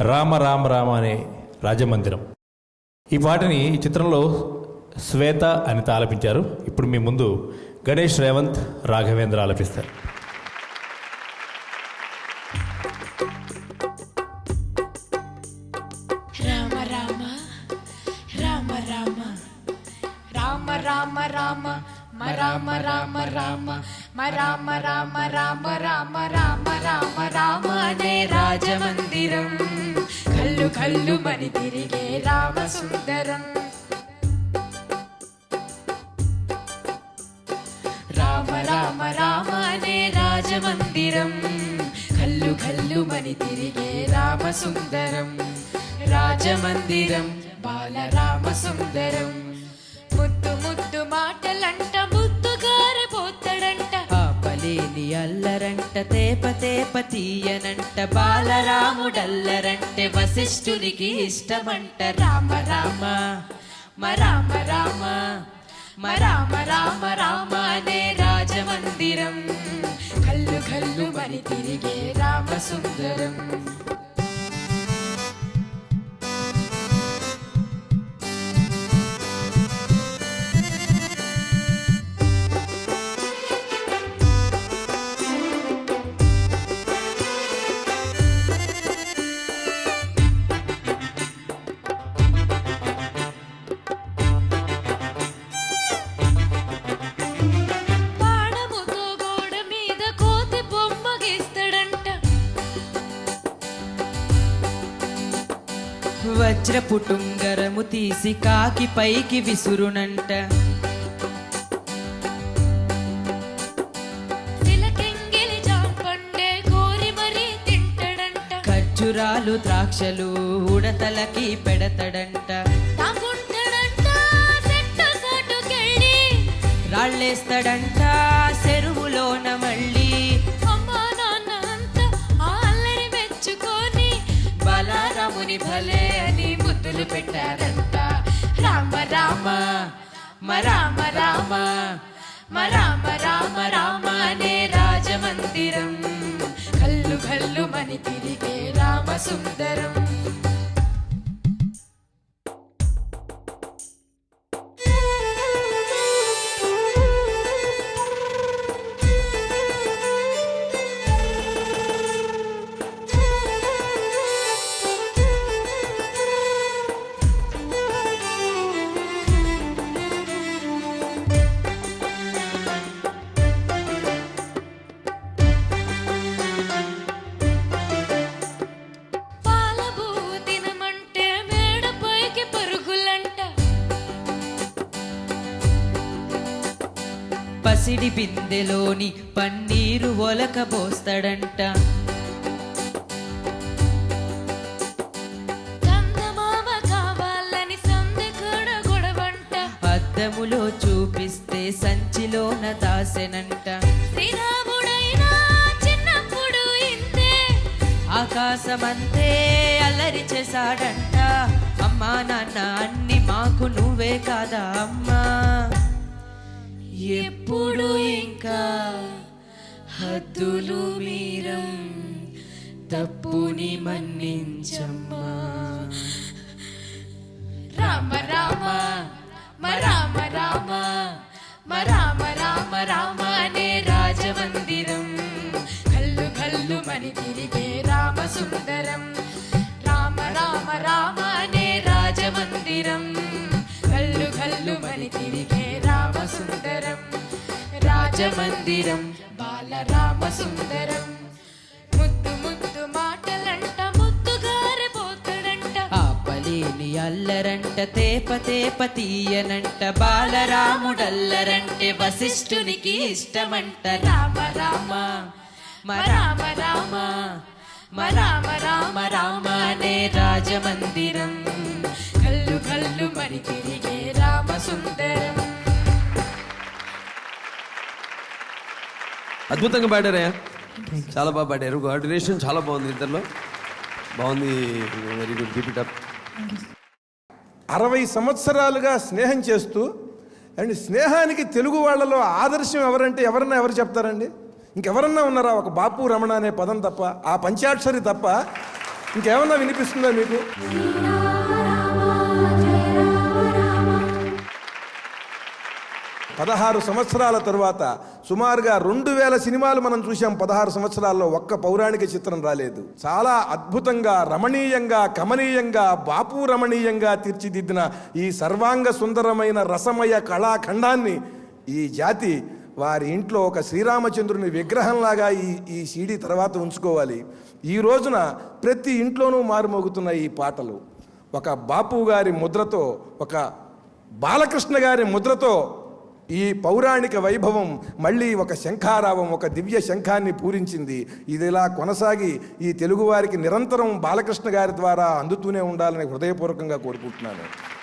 రామ రామ రామ అనే రాజమందిరం. ఈ పాటని ఈ చిత్రంలో శ్వేత అనిత ఆలపించారు ఇప్పుడు మీ ముందు గణేష్ రేవంత్ రాఘవేంద్ర ఆలపిస్తారు. రామ రామ రామ రామ రామ రామ రామ రామ రామ రామ మ రామ రామ రామ రామ రామ రామ రామ అనే రాజమందిరం. కల్లు తిరిగే రామసుందరం. రామ రామ రామ అనే రాజమందిరం కల్లు కల్లుమని తిరిగే రామసుందరం. రాజమందిరం బాల రామసుందరం. ముద్దు ముద్దు మాటలంట ముద్దు గారిపోతాడంట ఆపలేని అల్లరంట తేప తేప తీయ బాలరాముడల్లరంటే వశిష్ఠునికి ఇష్టమంట. రామ రామ మ రామ రామ మ రామ రామ రామ అనే రాజమందిరం. కల్లు కల్లు మరి తిరిగే రామ సుందరం వజ్రపు టుంగరము తీసి కాకి పైకి విసురునంట. ఖర్జురాలు ద్రాక్షలు ఉడతలకి పెడతడంట. రాళ్ళేస్తాడంట చెరువులోన మళ్ళీ. బలరాముని భలే రామ మ రామ రామ రామ రామ రామ అనే రాజమందిరం. కల్లు కల్లు మని తిరిగే రామ సుందరం పసిడి బిందెలోని పన్నీరు ఒలకబోస్తాడంట అద్దములో చూపిస్తే సంచిలోన దాసెనంట. ఆకాశమంతే అల్లరి చేశాడంట. అమ్మా నాన్న అన్ని మాకు నువ్వే కాదా అమ్మా? ఎప్పుడు ఇంకా హద్దులు మీరం తప్పుని మన్నించమ్మా. రామ రామ రామ రామ రామ రామ రామ అనే రాజమందిరం. కల్లు కల్లు మని తిరిగే రామ సుందరం రామ రామ రామ అనే రాజమందిరం. కల్లు కల్లు మని రాజమందిరం. బాలరామ సుందరం ముద్దు ముద్దు మాటలంట ముద్దుగారే పోతాడంట. ఆపలేని అల్లరంట తేప తేప తీయనంట. బాలరాముడల్లరంటే వశిష్ఠునికి ఇష్టమంట. రామ రామ మ రామ రామ రామ రామ రామ అనే రాజమందిరం. కళ్ళు కళ్ళు మరి తిరిగే రామ సుందరం అద్భుతంగా పాడారయ్యా. చాలా బాగా పాడారు. కోఆర్డినేషన్ చాలా బాగుంది ఇద్దరిలో. బాగుంది. Very good keep it up అరవై సంవత్సరాలుగా స్నేహం చేస్తూ అండ్ స్నేహానికి తెలుగు వాళ్ళలో ఆదర్శం ఎవరంటే ఎవరన్నా ఎవరు చెప్తారండి? ఇంకెవరన్నా ఉన్నారా? ఒక బాపు రమణ అనే పదం తప్ప ఆ పంచాక్షరి తప్ప ఇంకేమన్నా వినిపిస్తుందా మీకు? పదహారు సంవత్సరాల తరువాత సుమారుగా రెండు వేల సినిమాలు మనం చూసాం పదహారు సంవత్సరాల్లో ఒక్క పౌరాణిక చిత్రం రాలేదు. చాలా అద్భుతంగా రమణీయంగా కమనీయంగా బాపు రమణీయంగా తీర్చిదిద్దిన ఈ సర్వాంగ సుందరమైన రసమయ కళాఖండాన్ని ఈ జాతి వారి ఇంట్లో ఒక శ్రీరామచంద్రుని విగ్రహంలాగా ఈ ఈ సీడీ తర్వాత ఉంచుకోవాలి. ఈ రోజున ప్రతి ఇంట్లోనూ మారుమోగుతున్న ఈ పాటలు. ఒక బాపు గారి ముద్రతో ఒక బాలకృష్ణ గారి ముద్రతో ఈ పౌరాణిక వైభవం మళ్ళీ ఒక శంఖారావం ఒక దివ్య శంఖాన్ని పూరించింది. ఇది ఇలా కొనసాగి ఈ తెలుగువారికి నిరంతరం బాలకృష్ణ గారి ద్వారా అందుతూనే ఉండాలని హృదయపూర్వకంగా కోరుకుంటున్నాను.